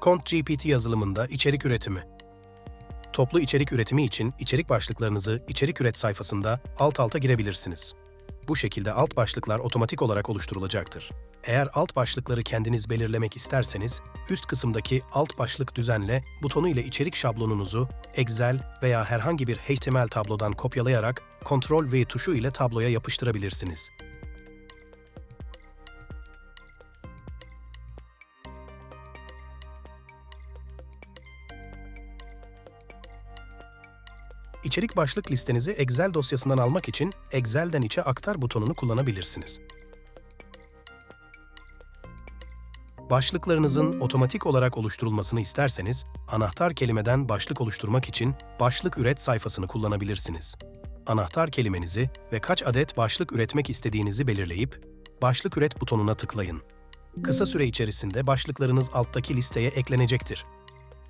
Kont GPT yazılımında içerik üretimi. Toplu içerik üretimi için içerik başlıklarınızı içerik üret sayfasında alt alta girebilirsiniz. Bu şekilde alt başlıklar otomatik olarak oluşturulacaktır. Eğer alt başlıkları kendiniz belirlemek isterseniz, üst kısımdaki alt başlık düzenle butonu ile içerik şablonunuzu Excel veya herhangi bir HTML tablodan kopyalayarak Ctrl V tuşu ile tabloya yapıştırabilirsiniz. İçerik başlık listenizi Excel dosyasından almak için Excel'den içe aktar butonunu kullanabilirsiniz. Başlıklarınızın otomatik olarak oluşturulmasını isterseniz, anahtar kelimeden başlık oluşturmak için başlık üret sayfasını kullanabilirsiniz. Anahtar kelimenizi ve kaç adet başlık üretmek istediğinizi belirleyip, başlık üret butonuna tıklayın. Kısa süre içerisinde başlıklarınız alttaki listeye eklenecektir.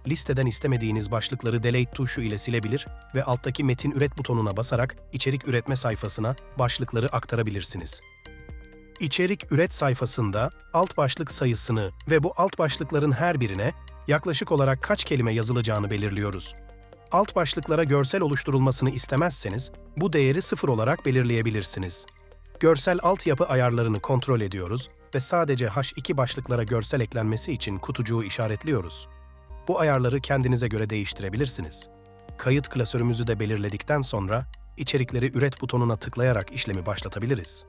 Listeden istemediğiniz başlıkları delete tuşu ile silebilir ve alttaki metin üret butonuna basarak içerik üretme sayfasına başlıkları aktarabilirsiniz. İçerik üret sayfasında alt başlık sayısını ve bu alt başlıkların her birine yaklaşık olarak kaç kelime yazılacağını belirliyoruz. Alt başlıklara görsel oluşturulmasını istemezseniz bu değeri sıfır olarak belirleyebilirsiniz. Görsel altyapı ayarlarını kontrol ediyoruz ve sadece H2 başlıklara görsel eklenmesi için kutucuğu işaretliyoruz. Bu ayarları kendinize göre değiştirebilirsiniz. Kayıt klasörümüzü de belirledikten sonra içerikleri üret butonuna tıklayarak işlemi başlatabiliriz.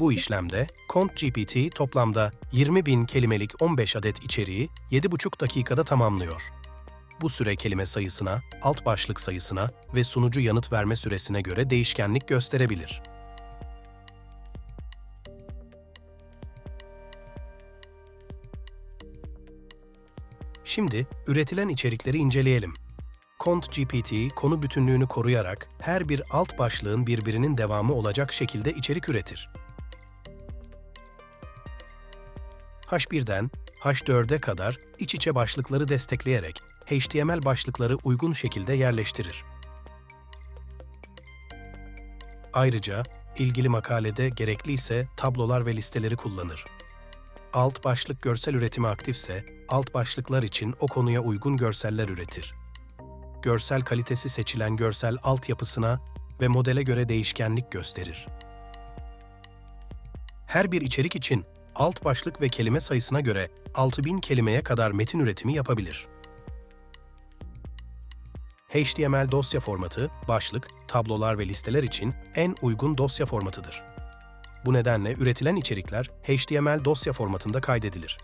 Bu işlemde Kont GPT toplamda 20.000 kelimelik 15 adet içeriği 7,5 dakikada tamamlıyor. Bu süre kelime sayısına, alt başlık sayısına ve sunucu yanıt verme süresine göre değişkenlik gösterebilir. Şimdi üretilen içerikleri inceleyelim. Kont GPT konu bütünlüğünü koruyarak her bir alt başlığın birbirinin devamı olacak şekilde içerik üretir. H1'den H4'e kadar iç içe başlıkları destekleyerek HTML başlıkları uygun şekilde yerleştirir. Ayrıca ilgili makalede gerekliyse tablolar ve listeleri kullanır. Alt başlık görsel üretimi aktifse alt başlıklar için o konuya uygun görseller üretir. Görsel kalitesi seçilen görsel altyapısına ve modele göre değişkenlik gösterir. Her bir içerik için alt başlık ve kelime sayısına göre 6000 kelimeye kadar metin üretimi yapabilir. HTML dosya formatı, başlık, tablolar ve listeler için en uygun dosya formatıdır. Bu nedenle üretilen içerikler HTML dosya formatında kaydedilir.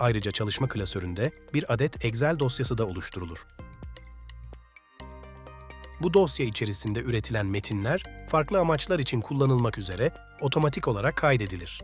Ayrıca çalışma klasöründe bir adet Excel dosyası da oluşturulur. Bu dosya içerisinde üretilen metinler farklı amaçlar için kullanılmak üzere otomatik olarak kaydedilir.